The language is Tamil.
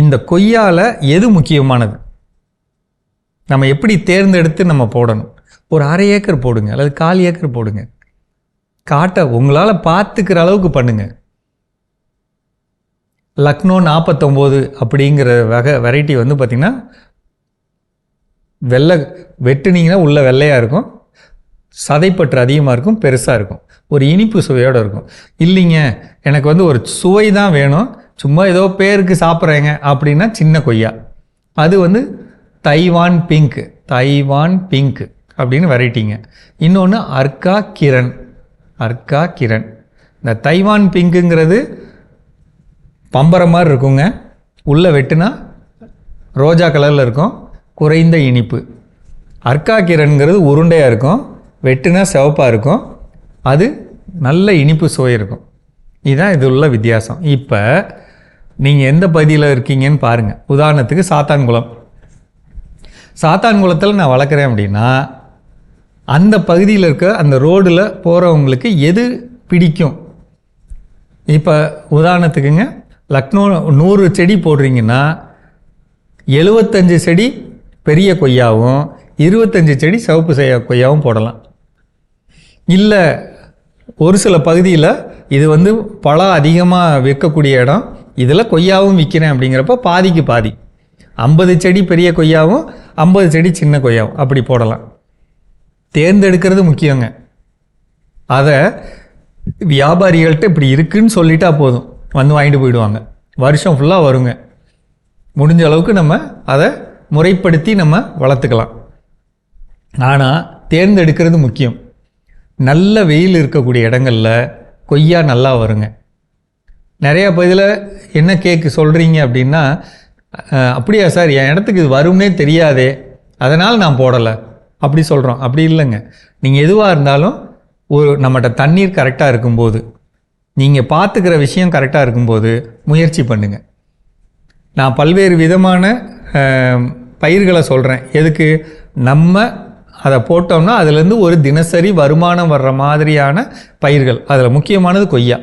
இந்த கொய்யாவில் எது முக்கியமானது? நம்ம எப்படி தேர்ந்தெடுத்து நம்ம போடணும்? ஒரு அரை ஏக்கர் போடுங்க அல்லது கால் ஏக்கர் போடுங்க. காட்டை உங்களால் பார்த்துக்கிற அளவுக்கு பண்ணுங்க. லக்னோ நாற்பத்தொம்போது அப்படிங்கிற வகை வெரைட்டி வந்து பார்த்திங்கன்னா வெள்ளை வெட்டுனீங்கன்னா உள்ள வெள்ளையாக இருக்கும். சதைப்பற்று அதிகமாக இருக்கும் பெருசாக இருக்கும். ஒரு இனிப்பு சுவையோடு இருக்கும். இல்லைங்க எனக்கு வந்து ஒரு சுவை தான் வேணும். சும்மா ஏதோ பேருக்கு சாப்பிட்றேங்க அப்படின்னா சின்ன கொய்யா. அது வந்து தைவான் பிங்க் தைவான் பிங்க் அப்படின்னு வெரைட்டிங்க. இன்னொன்று அர்க்கா கிரண் அர்க்கா கிரண். இந்த தைவான் பிங்க்குங்கிறது பம்பரம் மாதிரி இருக்குங்க. உள்ளே வெட்டுனா ரோஜா கலரில் இருக்கும். குறைந்த இனிப்பு. அர்க்கா கிரண்ங்கிறது உருண்டையாக இருக்கும். வெட்டுனா சிவப்பாக இருக்கும். அது நல்ல இனிப்பு சுவை இருக்கும். இதுதான் இது உள்ள வித்தியாசம். இப்போ நீங்கள் எந்த பகுதியில் இருக்கீங்கன்னு பாருங்கள் உதாரணத்துக்கு சாத்தான்குளம் சாத்தான்குளத்தில் நான் வளர்க்குறேன் அப்படின்னா அந்த பகுதியில் இருக்க அந்த ரோடில் போகிறவங்களுக்கு எது பிடிக்கும்? இப்போ உதாரணத்துக்குங்க லக்னோ நூறு செடி போடுறீங்கன்னா எழுபத்தஞ்சு செடி பெரிய கொய்யாவும் இருபத்தஞ்சி செடி சிவப்பு செய்ய கொய்யாவும் போடலாம். இல்லை ஒரு சில பகுதியில் இது வந்து பழம் அதிகமாக விற்கக்கூடிய இடம். இதில் கொய்யாவும் விற்கிறேன் அப்படிங்கிறப்ப பாதிக்கு பாதி. ஐம்பது செடி பெரிய கொய்யாவும் ஐம்பது செடி சின்ன கொய்யாவும் அப்படி போடலாம். தேர்ந்தெடுக்கிறது முக்கியங்க. அதை வியாபாரிகள்கிட்ட இப்படி இருக்குன்னு சொல்லிட்டா போதும். வந்து வாங்கிட்டு போயிடுவாங்க. வருஷம் ஃபுல்லாக வருங்க. முடிஞ்ச அளவுக்கு நம்ம அதை முறைப்படுத்தி நம்ம வளர்த்துக்கலாம். ஆனால் தேர்ந்தெடுக்கிறது முக்கியம். நல்ல வெயில் இருக்கக்கூடிய இடங்களில் கொய்யா நல்லா வருங்க. நிறையா பகுதியில் என்ன கேக்கு சொல்கிறீங்க அப்படின்னா அப்படியா சார் என் இடத்துக்கு இது வரும்னே தெரியாதே அதனால் நான் போடலை. அப்படி சொல்கிறோம் அப்படி இல்லைங்க. நீங்கள் எதுவாக இருந்தாலும் ஒரு நம்மகிட்ட தண்ணீர் கரெக்டாக இருக்கும்போது நீங்கள் பார்த்துக்கிற விஷயம் கரெக்டாக இருக்கும்போது முயற்சி பண்ணுங்கள் நான் பல்வேறு விதமான பயிர்களை சொல்கிறேன் எதுக்கு? நம்ம அதை போட்டோம்னா அதுலேருந்து ஒரு தினசரி வருமானம் வர்ற மாதிரியான பயிர்கள். அதில் முக்கியமானது கொய்யா.